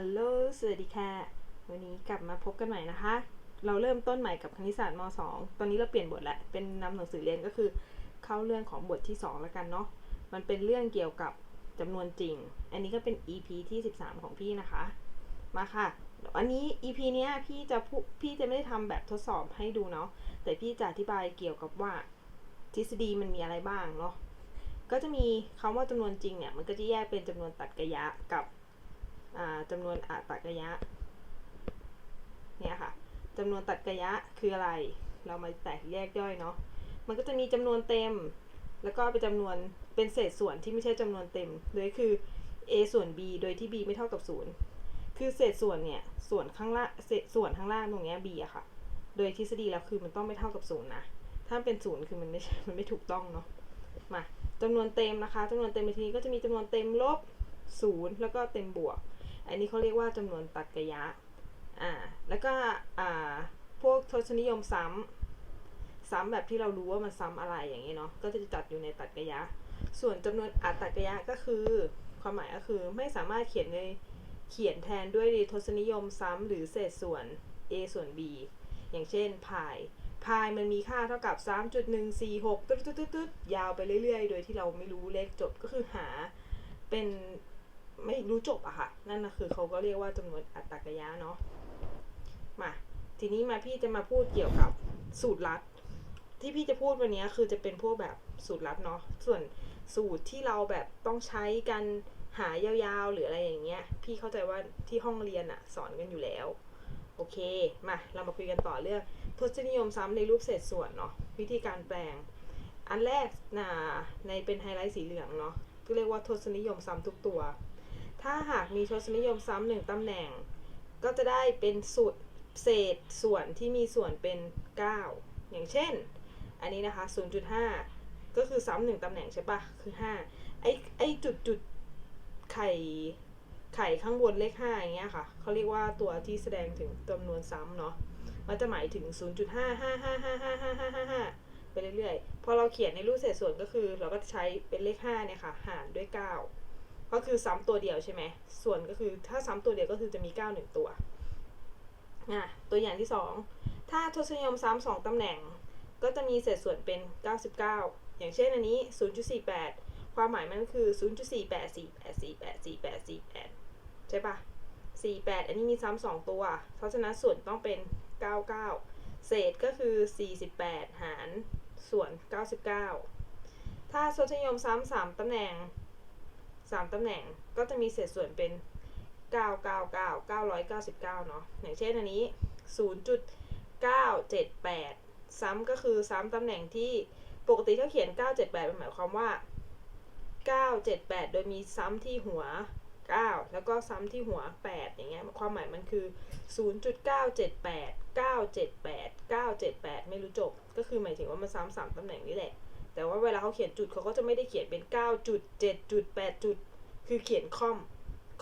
ฮัลโหล สวัสดีค่ะ วันนี้กลับมาพบกันใหม่นะคะ เราเริ่มต้นใหม่กับคณิตศาสตร์ม .2 ตอนนี้เราเปลี่ยนบทแล้วเป็นนำหนังสือเรียนก็คือเข้าเรื่องของบทที่ 2 แล้วกันเนาะ มันเป็นเรื่องเกี่ยวกับจำนวนจริง อันนี้ก็เป็น EP ที่ 13 ของพี่นะคะ มาค่ะ อันนี้ EP เนี้ยพี่จะพูพี่จะไม่ได้ทำแบบทดสอบให้ดูเนาะ แต่พี่จะอธิบายเกี่ยวกับว่าทฤษฎีมันมีอะไรบ้างเนาะ ก็จะมีคำว่าจำนวนจริงเนี่ย มันก็จะแยกเป็นจำนวนตัดกระยะกับ จำนวนอัตกยะเนี่ยค่ะจำนวนตัดกยะคืออะไร เรามาแตกแยกย่อยเนาะมันก็จะมีจำนวนเต็ม แล้วก็เป็นจำนวนเป็นเศษส่วนที่ไม่ใช่จำนวนเต็มโดยคือ a ส่วน b โดยที่ b ไม่เท่ากับ 0 คือเศษส่วนเนี่ยส่วนข้างล่างเศษส่วนข้างล่างตรงเนี้ย b อะค่ะ โดยทฤษฎีแล้วคือมันต้องไม่เท่ากับ 0 นะ ถ้าเป็น 0 คือมันไม่มันไม่ถูกต้องเนาะมาจำนวนเต็มนะคะจำนวนเต็มในทีนี้ก็จะมีจำนวนเต็มลบ 0 แล้วก็เต็มบวก อันนี้เขาเรียกว่าจำนวนตัดกระยะอ่าแล้วก็อ่าพวกทศนิยมซ้ำซ้ำแบบที่เรารู้ว่ามันซ้ำอะไรอย่างนี้เนาะก็จะจัดอยู่ในตัดกระยะ ส่วนจำนวนอัตกระยะก็คือความหมายก็คือไม่สามารถเขียนในเขียนแทนด้วยทศนิยมซ้ำหรือเศษส่วน a ส่วน b อย่างเช่นพายพายมันมีค่าเท่ากับ 3.146ตึ๊ดตึ๊ดตึ๊ดตึ๊ดยาวไปเรื่อยๆ โดยที่เราไม่รู้เลขจบก็คือหาเป็น ไม่รู้จบอะค่ะ นั่นนะคือเขาก็เรียกว่าจำนวนอัตกยะเนาะมาทีนี้มาพี่จะมาพูดเกี่ยวกับสูตรลัด ที่พี่จะพูดวันนี้คือจะเป็นพวกแบบสูตรลัดเนาะส่วนสูตรที่เราแบบต้องใช้กันหายาวๆหรืออะไรอย่างเงี้ย พี่เข้าใจว่าที่ห้องเรียนอะสอนกันอยู่แล้ว โอเค มาเรามาคุยกันต่อเรื่องทศนิยมซ้ำในรูปเศษส่วนเนาะวิธีการแปลง อันแรกนะในเป็นไฮไลท์สีเหลืองเนาะก็เรียกว่าทศนิยมซ้ำทุกตัว ถ้าหากมีทศนิยมซ้ำหนึ่งตำแหน่ง ก็จะได้เป็นสูตรเศษส่วนที่มีส่วนเป็น 9 อย่างเช่น อันนี้นะคะ 0.5 ก็คือซ้ำหนึ่งตำแหน่งใช่ปะคือ 5 ไอ้ไอ้จุดจุดไข่ไข่ข้างบนเลข5อย่างเงี้ยค่ะ เขาเรียกว่าตัวที่แสดงถึงจำนวนซ้ำเนาะ มันจะหมายถึง 0.5555555ไปเรื่อยๆ พอเราเขียนในรูปเศษส่วนก็คือ เราก็ใช้เป็นเลข5เนี่ยค่ะ หารด้วย 9 ก็คือซ้ำตัวเดียวใช่ไหมส่วนก็คือถ้าซ้ำตัวเดียวก็คือจะมี9 1ตัวอะตัวอย่างที่ 2 ถ้าทศนิยมซ้ำ2ตำแหน่ง ก็จะมีเศษส่วนเป็น 99 อย่างเช่นอันนี้ 0.48 ความหมายมันก็คือ 0.4848484848ใช่ปะ48 อันนี้มีซ้ำ2ตัว เพราะฉะนั้นส่วนต้องเป็น 99 เศษก็คือ 48 หารส่วน 99 ถ้าทศนิยมซ้ำ3ตำแหน่ง 3ตำแหน่งก็จะมีเศษส่วนเป็น 999 999 เนาะอย่างเช่นอันนี้ 0.978 ซ้ำก็คือซ้ำตำแหน่งที่ปกติถ้าเขียน 978มันหมายความว่า 978 โดยมีซ้ำที่หัว 9 แล้วก็ซ้ำที่หัว 8 อย่างเงี้ยความหมายมันคือ 0.978 978 978 ไม่รู้จบ ก็คือหมายถึงว่ามันซ้ำสามตำแหน่งนี่แหละ แต่ว่าเวลาเขาเขียนจุดเขาก็จะไม่ได้เขียนเป็น 9 จุด 7 จุด 8 จุด คือเขียนค่อม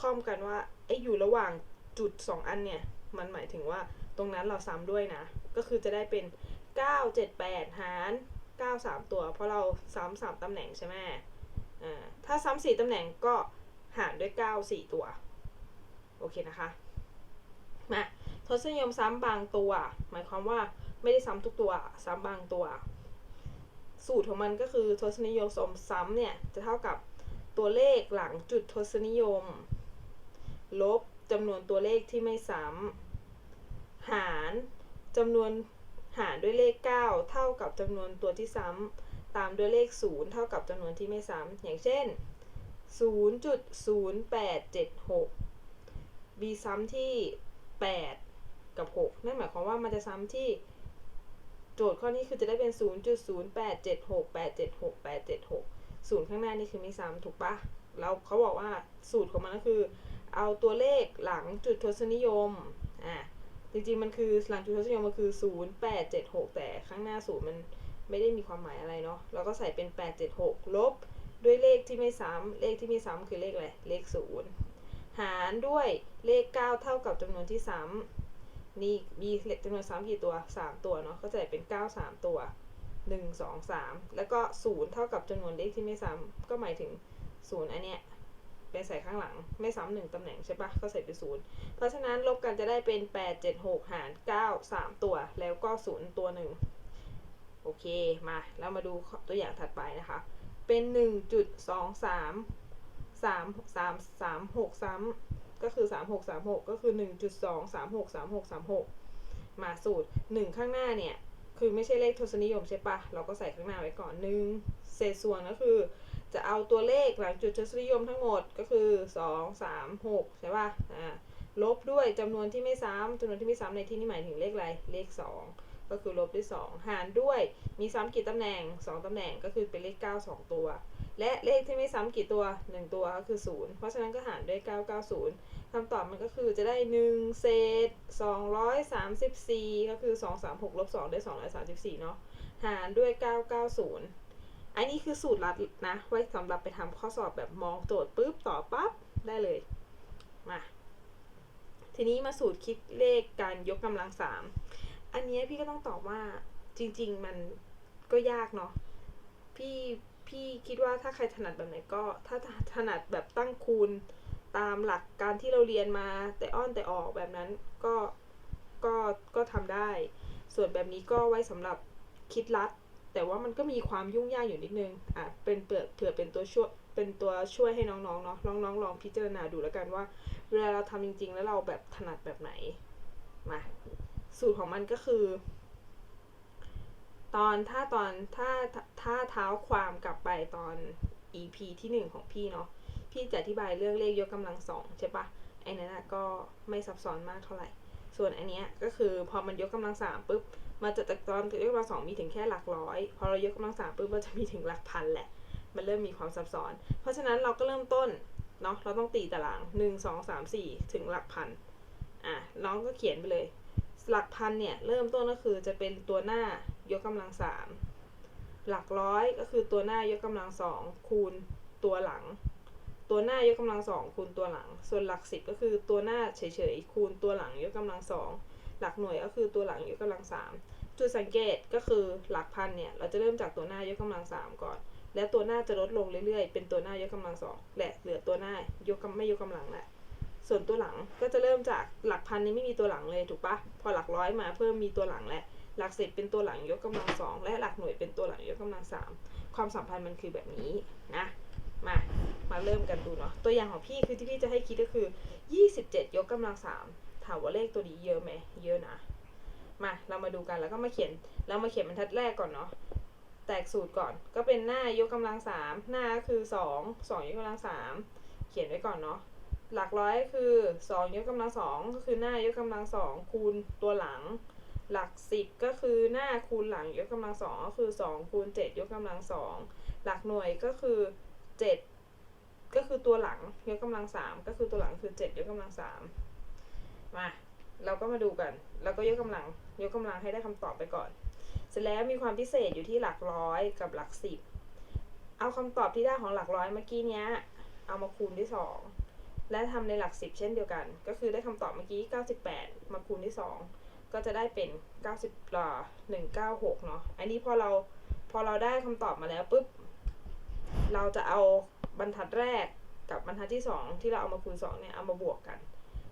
ค่อมกันว่าไอ้อยู่ระหว่างจุด 2 อันเนี่ย มันหมายถึงว่าตรงนั้นเราซ้ำด้วยนะ ก็คือจะได้เป็น 9 7 8 หาร 9 3 ตัว เพราะเราซ้ำสามตำแหน่งใช่ไหมอ่าถ้าซ้ำสี่ตำแหน่งก็หารด้วย 9 4 ตัว โอเคนะคะ มาทศนิยมซ้ำบางตัว หมายความว่าไม่ได้ซ้ำทุกตัว ซ้ำบางตัว สูตรของมันก็คือทศนิยมซ้ำเนี่ยจะเท่ากับตัวเลขหลังจุดทศนิยม ลบจำนวนตัวเลขที่ไม่ซ้ำหารจำนวนหารด้วยเลข 9 เท่ากับจำนวนตัวที่ซ้ำตามด้วยเลข 0 เท่ากับจำนวนที่ไม่ซ้ำอย่างเช่น 0.0876 b ซ้ำที่ 8 กับ 6 นั่นหมายความว่ามันจะซ้ำที่ โจทย์ข้อนี้คือจะได้เป็น 0.087687687ศูนย์ข้างหน้านี่คือไม่ซ้ำถูกปะแล้วเขาบอกว่าสูตรของมันก็คือ เอาตัวเลขหลังจุดทศนิยมอะจริงๆมันคือหลังจุดทศนิยมมันคือ 0876 แต่ข้างหน้าศูนย์มันไม่ได้มีความหมายอะไรเนาะเราก็ใส่เป็น 876 ลบด้วยเลขที่ไม่ซ้ำเลขที่ไม่ซ้ำคือเลขอะไรเลข 0 หารด้วยเลข 9 เท่ากับจำนวนที่ซ้ำ นี่มีเลขจำนวนซ้ำกี่ตัว 3 ตัวเนาะ ก็จะเป็น 9 3 ตัว 1 2 3 แล้วก็ 0 เท่ากับจำนวนเลขที่ไม่ซ้ำ ก็หมายถึง 0 อันเนี้ยไปไปใส่ข้างหลัง ไม่ซ้ำหนึ่งตำแหน่งใช่ปะก็ใส่เป็นศูนย์เพราะฉะนั้นลบกันจะได้เป็น 8 7 6 หาร 9 3 ตัว แล้วก็ 0 ตัวหนึ่งโอเค มาแล้วมาดูตัวอย่างถัดไปนะคะ เป็น 1.23 3 3 3 6ซ้ำ ก็คือ 3 6 3 6 ก็คือ 1.2 3 6 3 6 3 6 มาสูตร 1 ข้างหน้าเนี่ย คือไม่ใช่เลขทศนิยมใช่ปะเราก็ใส่ข้างหน้าไว้ก่อนหนึ่งเศษส่วนก็คือ จะเอาตัวเลขหลังจุดทศนิยมทั้งหมดก็คือ 2 3 6 ใช่ปะอ่าลบด้วยจำนวนที่ไม่ซ้ำจำนวนที่ไม่ซ้ำในที่นี้หมายถึงเลขอะไรเลข 2 ก็คือลบด้วย 2 หารด้วยมีซ้ำกี่ตำแหน่ง 2ตำแหน่งก็คือเป็นเลข 9 2 ตัว และเลขที่ไม่ซ้ำกี่ตัว 1 ตัวก็คือ 0 เพราะฉะนั้นก็หารด้วย 990คำตอบมันก็คือจะได้ 1 เศษ 234 ก็คือ 236ลบ2ได้ 234 เนาะ หารด้วย 990 อันนี้คือสูตรลัดนะ ไว้สำหรับไปทำข้อสอบแบบมองโจทย์ปุ๊บต่อปั๊บ ได้เลย มา ทีนี้มาสูตรคิดเลขการยกกำลังสามอันนี้พี่ก็ต้องตอบว่าจริง ๆ มันก็ยากเนาะ พี่ พี่คิดว่าถ้าใครถนัดแบบไหนก็ ถ้าถนัดแบบตั้งคูณตามหลักการที่เราเรียนมาแต่อ้อนแต่ออกแบบนั้นก็ก็ก็ทำได้ ส่วนแบบนี้ก็ไว้สำหรับคิดลัด แต่ว่ามันก็มีความยุ่งยากอยู่นิดนึงอะเป็นเปลือกเผื่อเป็นตัวช่วยเป็นตัวช่วยให้น้องๆเนาะน้องๆลองพิจารณาดูแล้วกันว่า เวลาเราทำจริง ๆ แล้วเราแบบถนัดแบบไหนมาสูตรของมันก็คือ ตอนถ้าตอนถ้าถ้าเท้าความกลับไปตอน EP ที่หนึ่งของพี่เนาะพี่จะอธิบายเรื่องเลขยกกำลังสองใช่ปะไอ้นั้นก็ไม่ซับซ้อนมากเท่าไหร่ ส่วนอันเนี้ยก็คือพอมันยกกำลังสามปุ๊บมันจะจากตอนยกกำลังสองมีถึงแค่หลักร้อย พอเรายกกำลังสามปุ๊บมันจะมีถึงหลักพันแหละ มันเริ่มมีความซับซ้อน เพราะฉะนั้นเราก็เริ่มต้นเนาะเราต้องตีตารางหนึ่งสองสามสี่ถึงหลักพันอะน้องก็เขียนไปเลย หลักพันเนี่ยเริ่มต้นก็คือจะเป็นตัวหน้า ยกกำลังสามหลักร้อยก็คือตัวหน้ายกกำลังสองคูณตัวหลัง ตัวหน้ายกกำลังสองคูณตัวหลัง ส่วนหลักสิบก็คือตัวหน้าเฉยๆคูณตัวหลังยกกำลังสองหลักหน่วยก็คือตัวหลังยกกำลังสามจุดสังเกตก็คือหลักพันเนี่ยเราจะเริ่มจากตัวหน้ายกกำลังสามก่อน และตัวหน้าจะลดลงเรื่อยๆ เป็นตัวหน้ายกกำลังสองและเหลือตัวหน้ายกไม่ยกกำลังแหละส่วนตัวหลังก็จะเริ่มจากหลักพันนี้ไม่มีตัวหลังเลยถูกปะพอหลักร้อยมาเพิ่มมีตัวหลังและ หลักสิบเป็นตัวหลังยกกำลังสองและหลักหน่วยเป็นตัวหลังยกกำลังสามความสัมพันธ์มันคือแบบนี้นะมามาเริ่มกันดูเนาะตัวอย่างของพี่คือที่พี่จะให้คิดก็คือ 27 ยกกำลังสามถามว่าเลขตัวนี้เยอะไหมเยอะนะมาเรามาดูกันแล้วก็มาเขียนเรามาเขียนบรรทัดแรกก่อนเนาะแตกสูตรก่อนก็เป็นหน้ายกกำลังสามหน้าก็คือ 2 2 ยกกำลังสามเขียนไว้ก่อนเนาะหลักร้อยคือ 2 ยกกำลังสองก็คือหน้ายกกำลังสองคูณตัวหลัง หลักสิบก็คือหน้าคูณหลังยกกำลังสองก็คือ2คูณ7ยกกำลังสองหลักหน่วยก็คือเจ็ดก็คือตัวหลังยกกำลังสามก็คือตัวหลังคือเจ็ดยกกำลังสามมาเราก็มาดูกัน แล้วก็ยกกำลังยกกำลังให้ได้คำตอบไปก่อน เสร็จแล้วมีความพิเศษอยู่ที่หลักร้อยกับหลักสิบเอาคำตอบที่ได้ของหลักร้อยเมื่อกี้เนี้ยเอามาคูณที่สองและทำในหลักสิบเช่นเดียวกัน ก็คือได้คำตอบเมื่อกี้ 98 มาคูณที่สอง ก็จะได้เป็น90อ่า196 เนาะ อันนี้พอเราพอเราได้คำตอบมาแล้วปุ๊บ เราจะเอาบรรทัดแรกกับบรรทัดที่ 2 ที่เราเอามาคูณ2เนี่ยเอามาบวกกัน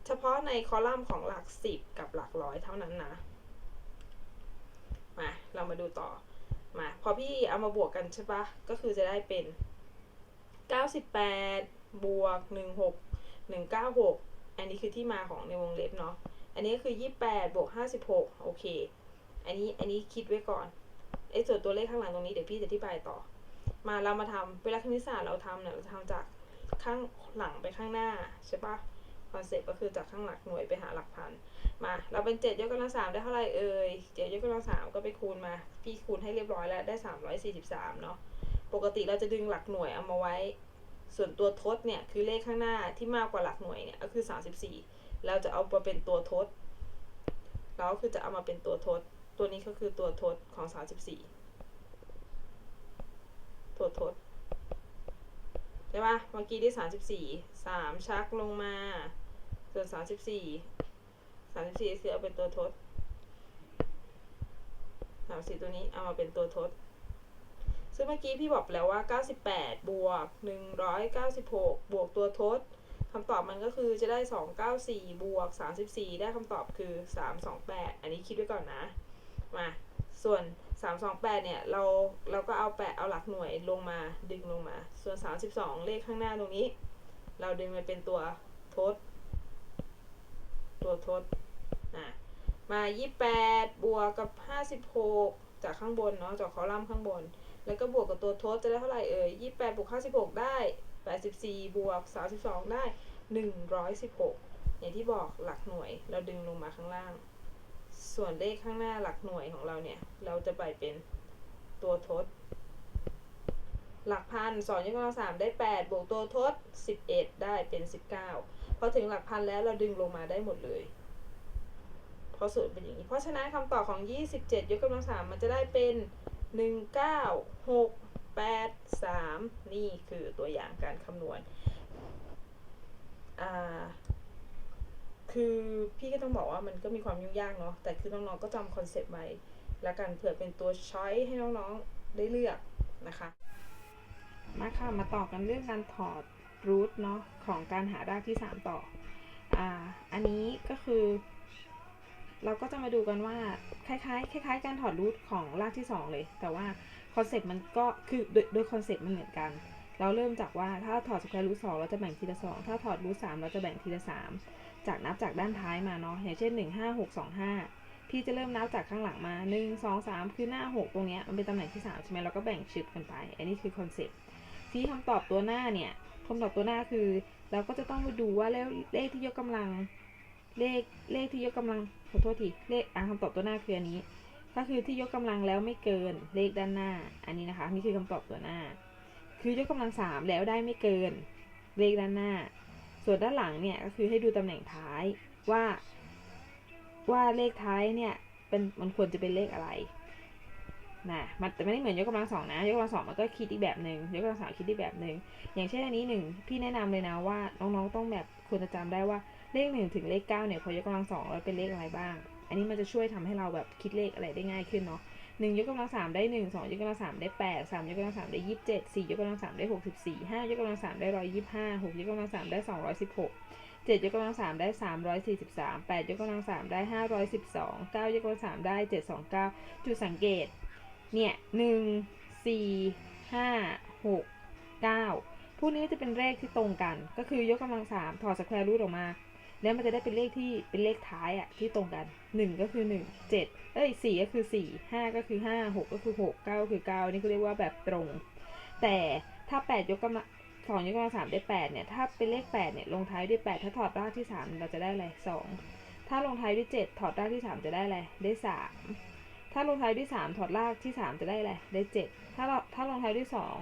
เฉพาะในคอลัมน์ของหลัก 10 กับหลักร้อยเท่านั้นนะ มาเรามาดูต่อ มาพอพี่เอามาบวกกันใช่ปะก็คือจะได้เป็น 98 บวก 16 196 อันนี้คือที่มาของในวงเล็บเนาะ อันนี้คือ 28บวก56 โอเค อันนี้อันนี้คิดไว้ก่อนไอ้ส่วนตัวเลขข้างหลังตรงนี้เดี๋ยวพี่จะอธิบายต่อ มาเรามาทำเวลาคณิตศาสตร์เราทำเนี่ยเราทำจากข้างหลังไปข้างหน้าใช่ปะคอนเซ็ปต์ก็คือจากข้างหลักหน่วยไปหาหลักพัน มาเราเป็นเจ็ดยกกำลังสามได้เท่าไหร่เอ่ยเจ็ดยกกำลังสามก็ไปคูณมา พี่คูณให้เรียบร้อยแล้วได้สามร้อยสี่สิบสามเนาะ ปกติเราจะดึงหลักหน่วยเอามาไว้ ส่วนตัวทดเนี่ยคือเลขข้างหน้าที่มากกว่าหลักหน่วยเนี่ยก็คือสามสิบสี่ เราจะเอามาเป็นตัวทด เราก็คือจะเอามาเป็นตัวทด ตัวนี้ก็คือตัวทดของสามสิบสี่ตัวทดใช่ปะเมื่อกี้ได้สามสิบสี่สามชักลงมา ส่วนสามสิบสี่สามสิบสี่คือเอาเป็นตัวทดสามสี่ตัวนี้เอามาเป็นตัวทดซึ่งเมื่อกี้พี่บอกแล้วว่า 98 บวก 196 บวกตัวทด คำตอบมันก็คือจะได้ 294 บวก 34 ได้คำตอบคือ 328 อันนี้คิดไว้ก่อนนะ มา ส่วน 328 เนี่ย เรา เราก็เอาแปะเอาหลักหน่วยลงมา ดึงลงมา ส่วน 32 เลขข้างหน้าตรงนี้ เราดึงมาเป็นตัวทด ตัวทดอะมา 28 บวกกับ 56 จากข้างบนเนาะ จากคอลัมน์ข้างบน แล้วก็บวกกับตัวทดจะได้เท่าไหร่เอ่ย28บวก56 ได้ 84 บวก 32 ได้ 116 อย่างที่บอกหลักหน่วยเราดึงลงมาข้างล่าง ส่วนเลขข้างหน้าหลักหน่วยของเราเนี่ย เราจะไปเป็นตัวทด หลักพันสองยกกำลังสามได้ 8 บวกตัวทด 11 ได้เป็น 19 พอถึงหลักพันแล้วเราดึงลงมาได้หมดเลยเพราะสูตรเป็นอย่างนี้ เพราะฉะนั้นคำตอบของ 27 ยกกำลังสามมันจะได้เป็น 19 6 8 3 นี่คือตัวอย่างการคำนวณ อ่า คือพี่ก็ต้องบอกว่ามันก็มีความยุ่งยากเนาะ แต่คือน้องๆ ก็จำคอนเซปต์ไว้แล้วกันเผื่อเป็นตัวช้อยให้น้องๆ ได้เลือกนะคะ มาค่ะ มาต่อกันเรื่องการถอดรูทเนาะของการหารากที่ 3 ต่อ อ่า อันนี้ก็คือ เราก็จะมาดูกันว่าคล้ายๆคล้ายๆ การถอดรูทของรากที่ 2 เลย แต่ว่า คอนเซปต์มันก็คือโดยโดยคอนเซปต์มันเหมือนกัน เราเริ่มจากว่าถ้าถอดสแควร์รูทสเราจะแบ่งทีละสองถ้าถอดรูทสเราจะแบ่งทีละสามจากนับจากด้านท้ายมาเนาะอย่างเช่น1 5 6 2 5พี่จะเริ่มนับจากข้างหลังมา1 2 3คือหน้า6ตรงเนี้ยมันเป็นตำแหน่งที่3ใช่ไหมเราก็แบ่งชึบกันไป อันนี้คือคอนเซปต์ที่คำตอบตัวหน้าเนี่ยคำตอบตัวหน้าคือ เราก็จะต้องไปดูว่าแล้วเลขที่ยกกำลัง เลขเลขที่ยกกำลังขอโทษทีเลขอะคำตอบตัวหน้าคืออันนี้ ก็คือที่ยกกำลังแล้วไม่เกินเลขด้านหน้า อันนี้นะคะนี่คือคำตอบตัวหน้า คือยกกำลังสามแล้วได้ไม่เกินเลขด้านหน้า ส่วนด้านหลังเนี่ยก็คือให้ดูตำแหน่งท้ายว่า ว่าเลขท้ายเนี่ยเป็นมันควรจะเป็นเลขอะไรนะมันแต่ไม่ได้เหมือนยกกำลังสองนะ ยกกำลังสองมันก็คิดอีกแบบหนึ่งยกกำลังสามคิดอีกแบบหนึ่งอย่างเช่นอันนี้หนึ่งพี่แนะนำเลยนะว่าน้องๆต้องแบบควรจะจำได้ว่าเลขหนึ่งถึงเลขเก้าเนี่ยพอยกกำลังสองแล้วเป็นเลขอะไรบ้าง อันนี้มันจะช่วยทำให้เราแบบคิดเลขอะไรได้ง่ายขึ้นเนาะหนึ่งยกกำลังสามได้หนึ่งสองยกกำลังสามได้แปดสามยกกำลังสามได้ยี่สิบเจ็ดสี่ยกกำลังสามได้หกสิบสี่ห้ายกกำลังสามได้ร้อยยี่สิบห้าหกยกกำลังสามได้สองร้อยสิบหกเจ็ดยกกำลังสามได้สามร้อยสี่สิบสามแปดยกกำลังสามได้ห้าร้อยสิบสองเก้ายกกำลังสามได้เจ็ดสองเก้าจุดสังเกต เนี่ยหนึ่งสี่ห้าหกเก้าพวกนี้จะเป็นเลขที่ตรงกัน ก็คือยกกำลังสามถอดสแควร์รูทออกมา แล้วมันจะได้เป็นเลขที่เป็นเลขท้ายอะที่ตรงกันหนึ่งก็คือหนึ่งเจ็ดเอ้ยสี่ก็คือสี่ห้าก็คือห้าหกก็คือหกเก้าก็คือเก้านี่เขาเรียกว่าแบบตรง แต่ถ้าแปดยกกำลังสองยกกำลังสามได้แปดเนี่ย ถ้าเป็นเลขแปดเนี่ย ลงท้ายด้วยแปดถ้าถอดรากที่สามเราจะได้อะไรสองถ้าลงท้ายด้วยเจ็ดถอดรากที่สามจะได้อะไร ได้สามถ้าลงท้ายด้วยสามถอดรากที่สามจะได้อะไร ได้เจ็ดถ้าเราถ้าลงท้ายด้วยสอง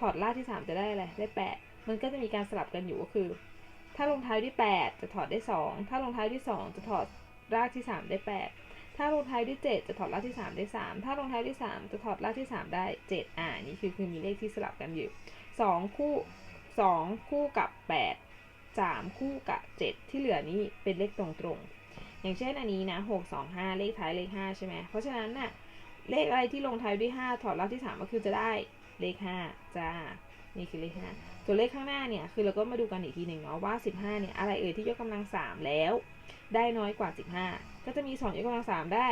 ถอดรากที่สามจะได้อะไร ได้แปดมันก็จะมีการสลับกันอยู่ก็คือ ถ้าลงท้ายด้วยแปดจะถอดได้สองถ้าลงท้ายด้วยสองจะถอดรากที่สามได้แปดถ้าลงท้ายด้วยเจ็ดจะถอดรากที่สามได้สามถ้าลงท้ายด้วยสามจะถอดรากที่สามได้เจ็ดอ่า นี่คือคือมีเลขที่สลับกันอยู่สองคู่สองคู่กับแปดสามคู่กับเจ็ดที่เหลือนี้เป็นเลขตรงๆ อย่างเช่นอันนี้นะหกสองห้าเลขท้ายเลขห้าใช่ไหม เพราะฉะนั้นน่ะเลขอะไรที่ลงท้ายด้วยห้าถอดรากที่สามก็คือจะได้เลขห้าจ้า นี่คือเลขห้าส่วนเลขข้างหน้าเนี่ยคือเราก็มาดูกันอีกทีหนึ่งเนาะว่าสิบห้าเนี่ยอะไรเอ่ยที่ยกกำลังสามแล้ว ได้น้อยกว่าสิบห้าก็จะมีสองยกกำลังสามได้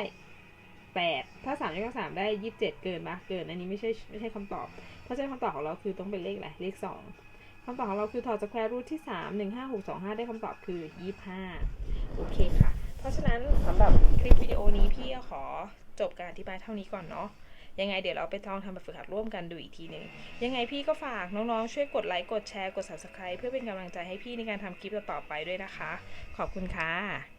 แปดถ้าสามยกกำลังสามได้ยี่สิบเจ็ดเกินปะเกินอันนี้ไม่ใช่ไม่ใช่คำตอบ เพราะฉะนั้นคำตอบของเราคือต้องเป็นเลขอะไรเลขสองคำตอบของเราคือถอดสแควรูทที่สามหนึ่งห้าหกสองห้าได้คำตอบคือยี่สิบห้าโอเคค่ะ เพราะฉะนั้นสำหรับคลิปวิดีโอนี้พี่ก็ขอจบการอธิบายเท่านี้ก่อนเนาะ ยังไงเดี๋ยวเราไปลองทำแบบฝึกหัดร่วมกันดูอีกทีหนึ่งยังไงพี่ก็ฝากน้องๆช่วยกดไลค์กดแชร์กด subscribe เพื่อเป็นกำลังใจให้พี่ในการทำคลิปต่อๆไปด้วยนะคะ ขอบคุณค่ะ